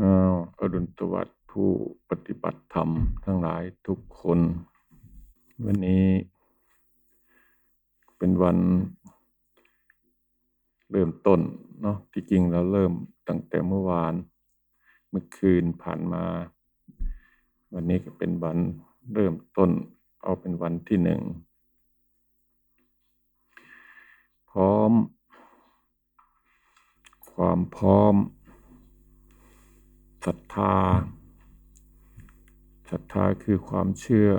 อ้าวอรุณสวัสดิ์ผู้ปฏิบัติธรรมทั้งหลายทุกคน วันนี้เป็นวันเริ่มต้นเนาะที่จริงเราเริ่มตั้งแต่เมื่อวาน เมื่อคืนผ่านมา วันนี้ก็เป็นวันเริ่มต้น เอาเป็นวันที่หนึ่ง พร้อม ความพร้อม ศรัทธาศรัทธาคือความเชื่อ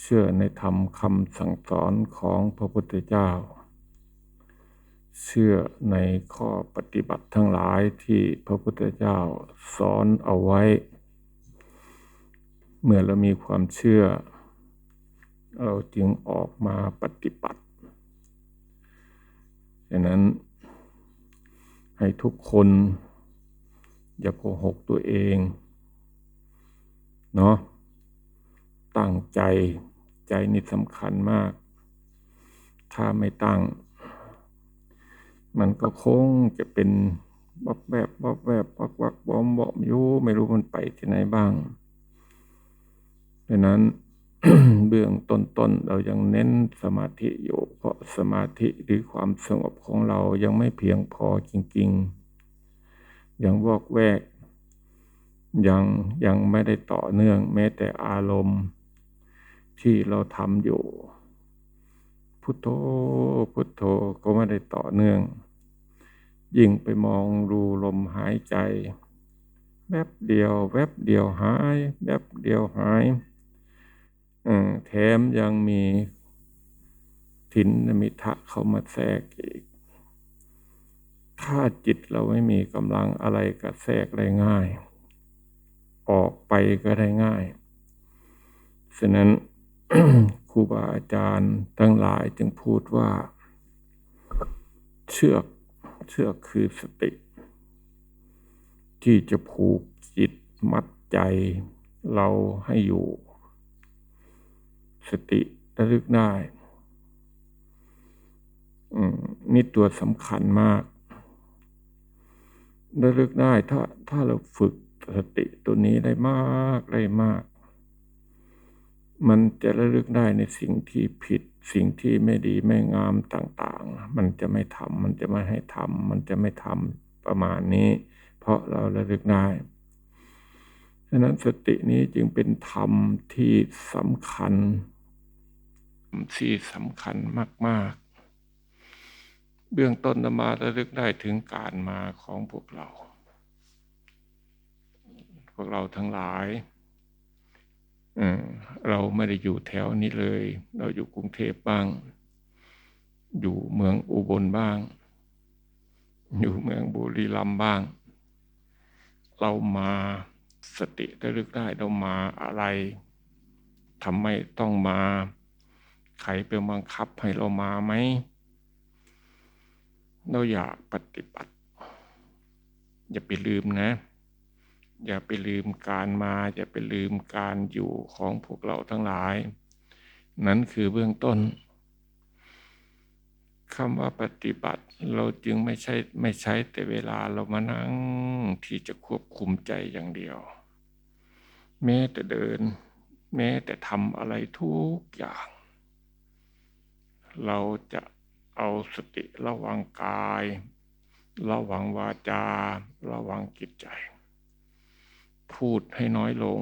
เชื่อในธรรมคำสั่งสอนของพระพุทธเจ้า เชื่อในข้อปฏิบัติทั้งหลายที่พระพุทธเจ้าสอนเอาไว้ เมื่อเรามีความเชื่อ เราจึงออกมาปฏิบัติดังนั้นให้ทุกคน อย่าโกหกตัวเองเนาะตั้งใจใจนี่สำคัญมาก ถ้าไม่ตั้ง มันก็คงจะเป็นวับแบบวับแบบวักวักบอมบอมยู่ไม่รู้มันไปที่ไหนบ้างดังนั้นเบื้องต้นๆเรายังเน้นสมาธิอยู่เพราะสมาธิหรือความสงบของเรายังไม่เพียงพอจริง ๆ ยังวอกแวก ยังยังไม่ได้ต่อเนื่อง แม้แต่อารมณ์ ที่เราทำอยู่ พุทโธพุทโธก็ไม่ได้ต่อเนื่อง ยิ่งไปมองรูลมหายใจ แวบเดียว แวบเดียวหาย แวบเดียวหายแถมยังมีถินมิทะเข้ามาแทรกอีก ถ้าจิตเราไม่มีกำลังอะไรก็แทกได้ง่าย ออกไปก็ได้ง่ายฉะนั้นครูบาอาจารย์ทั้งหลายจึงพูดว่า เชือกเชือกคือสติ ที่จะผูกจิตมัดใจเราให้อยู่ สติระลึกได้ นี่ตัวสำคัญมาก ระลึกได้ถ้าถ้าเราฝึกสติตัวนี้ได้มากได้มาก มันจะระลึกได้ในสิ่งที่ผิด สิ่งที่ไม่ดีไม่งามต่างๆ มันจะไม่ทำมันจะไม่ให้ทำมันจะไม่ทำประมาณนี้ เพราะเราระลึกได้ฉะนั้นสตินี้จึงเป็นธรรมที่สำคัญที่สำคัญมาก ๆ เบื้องต้นมาระลึกได้ถึงการมาของพวกเรา พวกเราทั้งหลายเราไม่ได้อยู่แถวนี้เลย เราอยู่กรุงเทพบ้าง อยู่เมืองอุบลบ้าง อยู่เมืองบุรีรัมย์บ้าง เรามาสติระลึกได้เรามาอะไรทำไมต้องมา ใครเป็นบังคับให้เรามาไหม เราอยากปฏิบัติ อย่าไปลืมนะ อย่าไปลืมการมา อย่าไปลืมการอยู่ของพวกเราทั้งหลาย นั้นคือเบื้องต้นคำว่าปฏิบัติเราจึงไม่ใช่ไม่ใช้แต่เวลาเรามานั่งที่จะควบคุมใจอย่างเดียว แม้แต่เดิน แม้แต่ทำอะไรทุกอย่าง เราจะ เอาสติระวังกาย ระวังวาจา ระวังจิตใจ พูดให้น้อยลง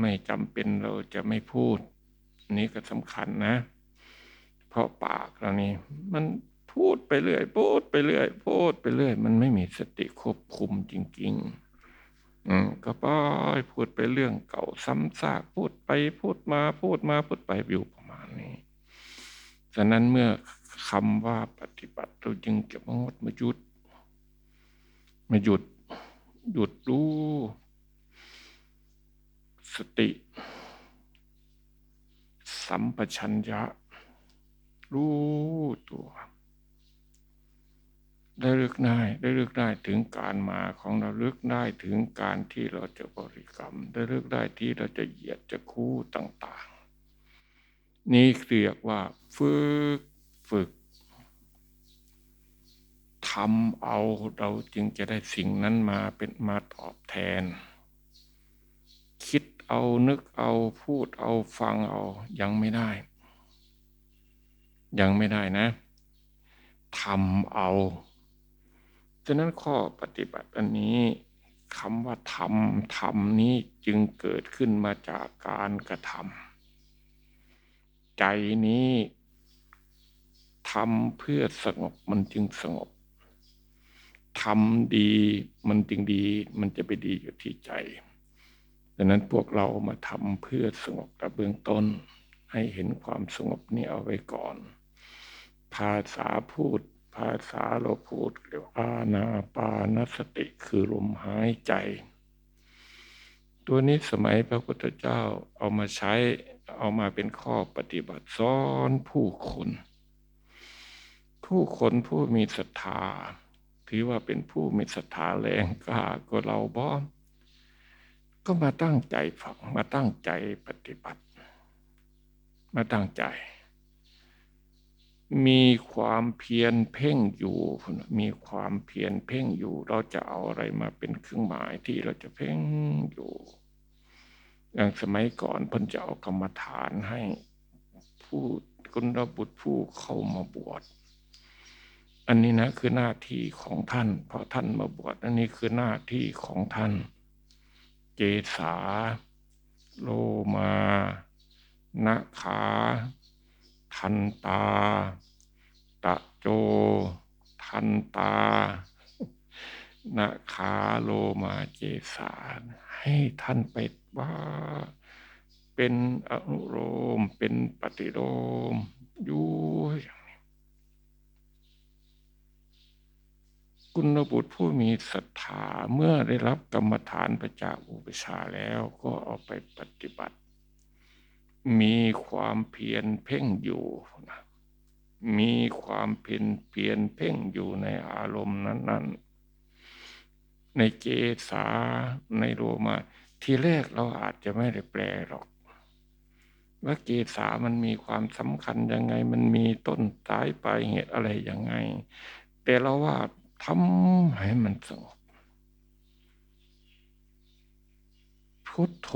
ไม่จำเป็นเราจะไม่พูด นี้ก็สำคัญนะ เพราะปากเรานี่มันพูดไปเรื่อย พูดไปเรื่อย พูดไปเรื่อย มันไม่มีสติควบคุมจริง ๆ อืมก็ป้อยพูดไปเรื่องเก่าซ้ำซากพูดไปพูดมาพูดมาพูดไปอยู่ประมาณนี้ฉะนั้นเมื่อ คำว่าปฏิบัติเราจึงจะมางดมาหยุด มาหยุด หยุดรู้ สติ สัมปชัญญะ รู้ตัว ได้ลึกได้ได้ลึกได้ถึงการมาของเราลึกได้ถึงการที่เราจะบริกรรม ได้ลึกได้ที่เราจะเหยียดจะคู่ต่าง ๆ นี่เรียกว่าฝึก ฝึกทำเอาเราจึงจะได้สิ่งนั้นมาเป็นมาตอบแทน คิดเอานึกเอาพูดเอาฟังเอายังไม่ได้ ยังไม่ได้นะทำเอาฉะนั้นข้อปฏิบัติอันนี้คำว่าทำทำนี้จึงเกิดขึ้นมาจากการกระทำใจนี้ ทำเพื่อสงบมันจึงสงบทำดีมันจึงดี มันจะไปดีอยู่ที่ใจดังนั้นพวกเรามาทำเพื่อสงบแต่เบื้องต้น ให้เห็นความสงบนี้เอาไว้ก่อน ภาษาพูด ภาษาเราพูดเรียกอาณาปานสติคือลมหายใจ ตัวนี้สมัยพระพุทธเจ้าเอามาใช้เอามาเป็นข้อปฏิบัติสอนผู้คน ผู้คนผู้มีศรัทธา ถือว่าเป็นผู้มีศรัทธาแรงกล้าก็เราบ้อมก็มาตั้งใจฟังมาตั้งใจปฏิบัติ มาตั้งใจ มีความเพียรเพ่งอยู่ มีความเพียรเพ่งอยู่ เราจะเอาอะไรมาเป็นเครื่องหมายที่เราจะเพ่งอยู่ อย่างสมัยก่อนพิ่นจะเอากรรมฐานให้ผู้กุณบุตรผู้เข้ามาบวช อันนี้นะคือหน้าที่ของท่าน เพราะท่านมาบวชอันนี้คือหน้าที่ของท่านเกษาโลมานะขา ทันตา ตะโจ ทันตานะขาโลมาเจสา ให้ท่านไปว่า เป็นอนุโลมเป็นปฏิโลมอยู่ กุณบุตรผู้มีศรัทธาเมื่อได้รับกรรมฐานประจากอุปชาแล้วก็เอาไปปฏิบัติ มีความเพียรเพ่งอยู่นะมีความเพียรเพียรเพ่งอยู่ในอารมณ์นั้น ๆ ในเจสาในโรมาทีแรกเราอาจจะไม่ได้แปลหรอก ว่าเกษามันมีความสำคัญยังไง มันมีต้นสายปลายเหตุอะไรยังไง แต่เราว่า ทำให้มันสงบพุทโธ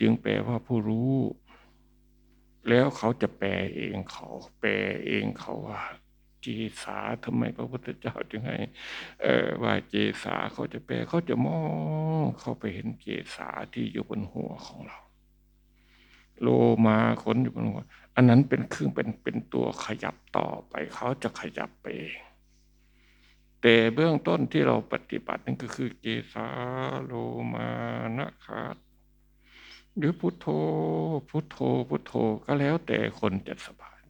จึงแปลว่าผู้รู้ แล้วเขาจะแปลเองเขา แปลเองเขาว่าเจสาทำไมพระพุทธเจ้าจึงให้เออว่าเจสาเขาจะแปลเขาจะมองเขาไปเห็นเจสาที่อยู่บนหัวของเรา โลมาขนอยู่บนหัว อันนั้นเป็นเครื่องเป็นเป็นตัวขยับต่อไป เขาจะขยับไปเอง แต่เบื้องต้นที่เราปฏิบัตินั่นก็คือเกสาโลมานะคาหรือพุทโธ พุทโธ พุทโธก็แล้วแต่คนจะสบาย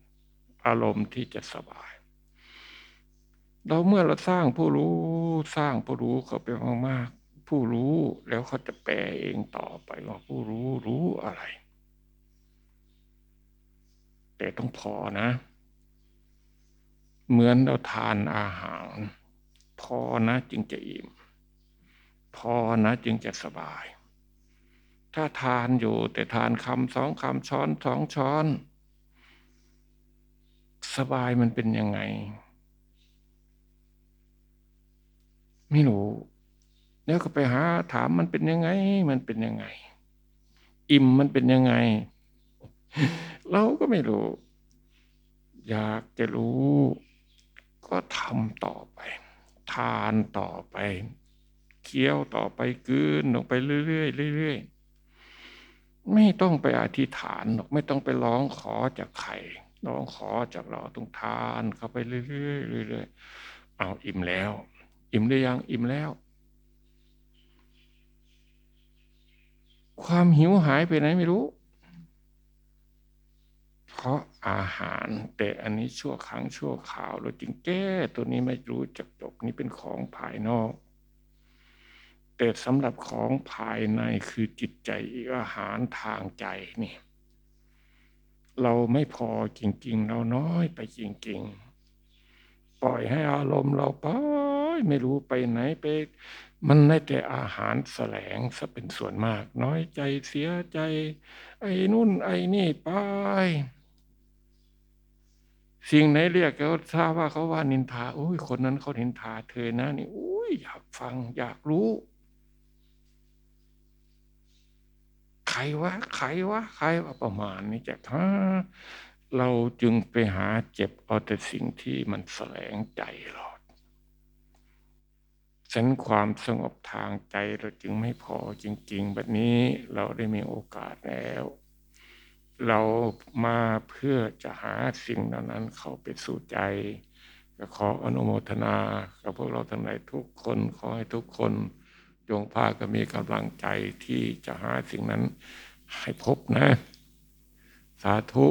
อารมณ์ที่จะสบาย เราเมื่อเราสร้างผู้รู้สร้างผู้รู้เขาไปมากๆผู้รู้แล้วเขาจะแปลเองต่อไปว่าผู้รู้รู้อะไร แต่ต้องพอนะ เหมือนเราทานอาหาร พอนะจึงจะอิ่ม พอนะจึงจะสบาย ถ้าทานอยู่แต่ทานคำสองคำช้อนสองช้อน สบายมันเป็นยังไง ไม่รู้ แล้วก็ไปหาถามมันเป็นยังไง มันเป็นยังไง อิ่มมันเป็นยังไง เราก็ไม่รู้ อยากจะรู้ก็ทำต่อไป ทานต่อไป เคี้ยวต่อไปกืนลงไปเรื่อยๆเรื่อยๆไม่ต้องไปอธิษฐานหรอกไม่ต้องไปร้องขอจากใครร้องขอจากเราต้องทานเข้าไปเรื่อยๆเรื่อยๆเอาอิ่มแล้ว อิ่มได้ยังอิ่มแล้ว ความหิวหายไปไหนไม่รู้ เพราะอาหาร แต่อันนี้ชั่วครั้งชั่วคราวเราจึงแก้ตัวนี้ไม่รู้จักจบนี่เป็นของภายนอก แต่สำหรับของภายในคือจิตใจอีกอาหารทางใจนี่เราไม่พอจริง ๆ เราน้อยไปจริง ๆ ปล่อยให้อารมณ์เราไปไม่รู้ไปไหนไป มันได้แต่อาหารแสลงซะเป็นส่วนมาก น้อยใจเสียใจ ไอ้นู่นไอ้นี่ไป สิ่งไหนเรียกเขาทราบว่าเขาว่านินทาโอ้ยคนนั้นเขานินทาเธอนะนี่โอ้ยอยากฟัง อยากรู้ ใครวะใครวะใครวะประมาณนี้จะฮะเราจึงไปหาเจ็บเอาแต่สิ่งที่มันแสลงใจเราเส้นความสงบทางใจเราจึงไม่พอจริง ๆ แบบนี้เราได้มีโอกาสแล้ว เรามาเพื่อจะหาสิ่งเหล่านั้นเข้าไปสู่ใจก็ขออนุโมทนากับพวกเราทั้งหลายทุกคนขอให้ทุกคนจงพาก็มีกำลังใจที่จะหาสิ่งนั้นให้พบนะ สาธุ